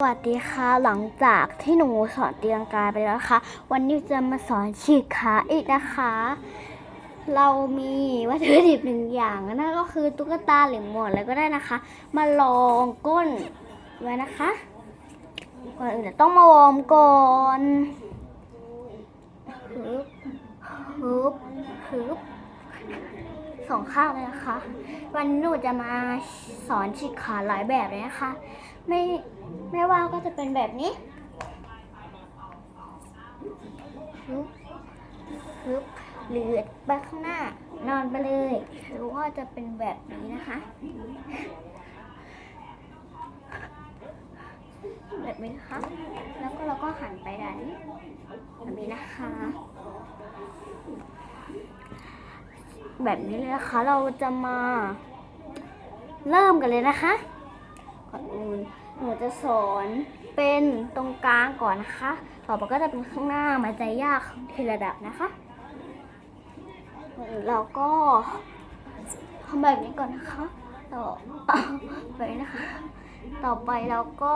สวัสดีค่ะหลังจากที่หนูสอนเตีลังกายไปแล้วนะคะ วันนี้จะมาสอนฉีกขาอีกนะคะ เรามีวัตถุดิบหนึ่งอย่างนั่นก็คือตุ๊กตาหรือหมอนอะไรก็ได้นะคะ มาลองก้นไว้นะคะก่อนอื่นต้องมาวอร์มก่อนฮึบฮึบฮึบสองข้างเลยนะคะ วันนี้หนูจะมาสอนฉีกขาหลายแบบเลยนะคะ ไม่ ไม่ว่าก็จะเป็นแบบนี้ฮึบฮึบหรือไปข้างหน้านอนไปเลย หรือว่าจะเป็นแบบนี้นะคะ แบบนี้นะคะ แล้วก็เราก็หันไปด้านนี้แบบนี้นะคะ แบบนี้เลยนะคะ เราจะมา เริ่มกันเลยนะคะก่อนอื่น หนูจะสอนเป็นตรงกลางก่อนนะคะ ต่อไปก็จะเป็นข้างหน้ามันจะยากทีระดับนะคะก่อนอื่นเราก็ทำแบบนี้ก่อนนะคะ ต่อไปนะคะ ต่อไปเราก็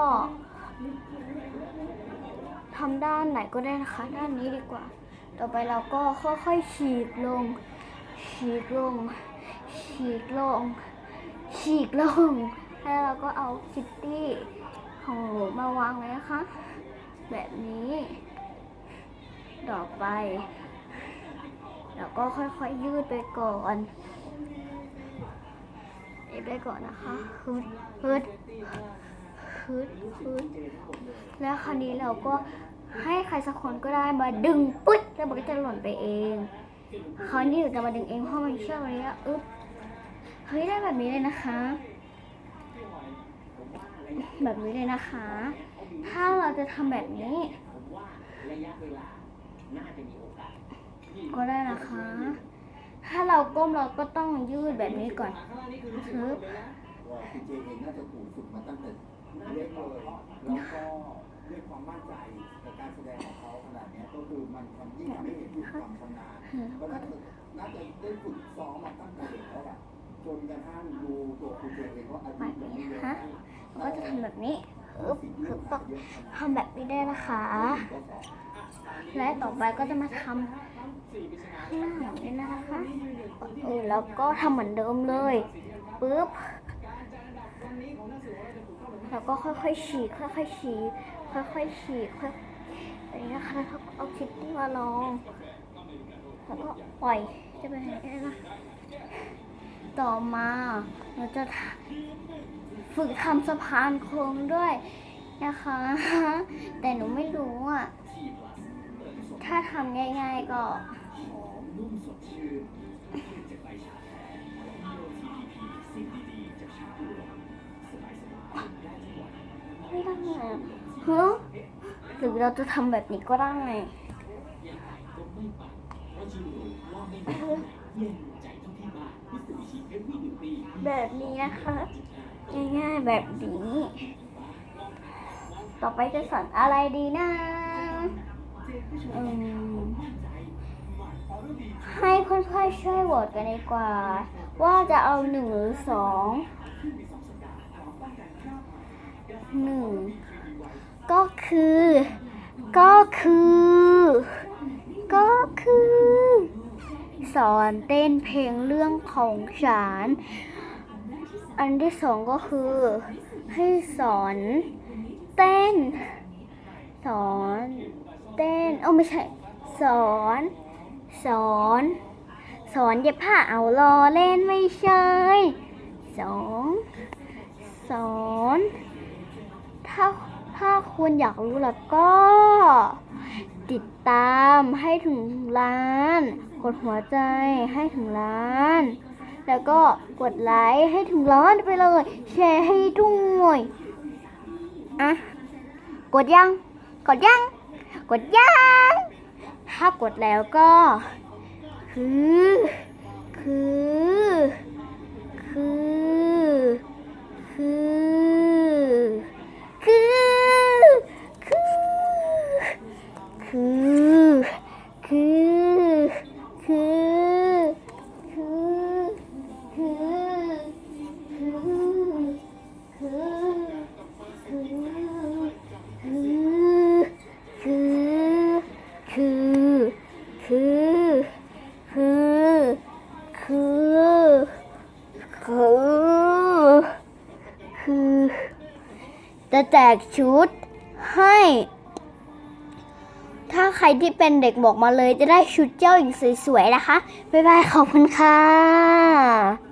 ทำด้านไหนก็ได้นะคะ ด้านนี้ดีกว่า ต่อไปเราก็ค่อยๆฉีกลง ฉีกลง ฉีกลง ฉีกลง แล้วเราก็เอาคิตตี้ของหนูมาวางไว้นะคะ แบบนี้ต่อไปเราก็ค่อยๆยืดไปก่อนยืดไปก่อนนะคะฮึดฮึดฮึดฮึดแล้วคราวนี้เราก็ให้ใครสักคนก็ได้มาดึงปุ๊บแล้วมันก็จะหล่นไปเองคราวนี้หนูจะมาดึงเองเพราะมันเชื่อกระยะอึ๊บเฮ้ยได้แบบนี้เลยนะคะ แบบนี้เลยนะคะ ถ้าเราจะทำแบบนี้ ก็ได้นะคะ ถ้าเราก้มเราก็ต้องยืดแบบนี้ก่อนฮึบว่าคุณเจเองน่าจะถูกฝึกมาตั้งแต่เล็กเลยแล้วก็ด้วยความมั่นใจในการแสดงของเขาขนาดเนี้ยก็คือมันมันยิ่งทำให้เห็นถึงความชำนาญก็น่าจะน่าจะได้ฝึกซ้อมมาตั้งแต่เด็กแล้วแหละ จนกระทั่งดูตัวคุณเจเองว่าอายุยังไม่เยอะก็จะทำแบบนี้ฮึบฮึบต้องทำแบบนี้ได้นะคะ และต่อไปก็จะมาทำข้างหน้าแบบนี้นะคะเออแล้วก็ทำเหมือนเดิมเลยปึ๊บแล้วก็ค่อยๆฉีกค่อยๆฉีกค่อยๆฉีกค่อยแบบนี้นะคะแล้วก็เอาคิตตี้มาลอง แล้วก็ปล่อยจะเป็นย่างนี้นะ ต่อมาเราจะฝึกทำสะพานโค้งด้วยนะคะ แต่หนูไม่รู้อะ ถ้าทำง่ายๆก็ไม่ได้อะฮะหรือเราจะทำแบบนี้ก็ได้ แบบนี้นะคะง่ายๆแบบนี้ ต่อไปจะสอนอะไรดีนะให้เพื่อนๆช่วยโหวตกันดีกว่า ว่าจะเอาหนึ่งหรือสองหนึ่งก็คือ ก็คือ ก็คือ สอนเต้นเพลงเรื่องของฉัน อันที่สองก็คือ ให้สอนเต้น สอนเต้นเอ้าไม่ใช่ สอน สอน สอนเย็บผ้าเอารอเล่นไม่ใช่สองสอนถ้าถ้าคุณอยากรู้แล้วก็ ติดตามให้ถึงล้าน กดหัวใจให้ถึงล้าน แล้วก็กดไลค์ให้ถึงล้านไปเลย แชร์ให้ด้วยอะกดยัง กดยัง กดยัง ถ้ากดแล้วก็ คือ คือ คือ คือคือ คือคือคือคือคือจะแจกชุดให้ ถ้าใครที่เป็นเด็กบอกมาเลยจะได้ชุดเจ้าหญิงสวยๆนะคะ บ๊ายบายขอบคุณค่ะ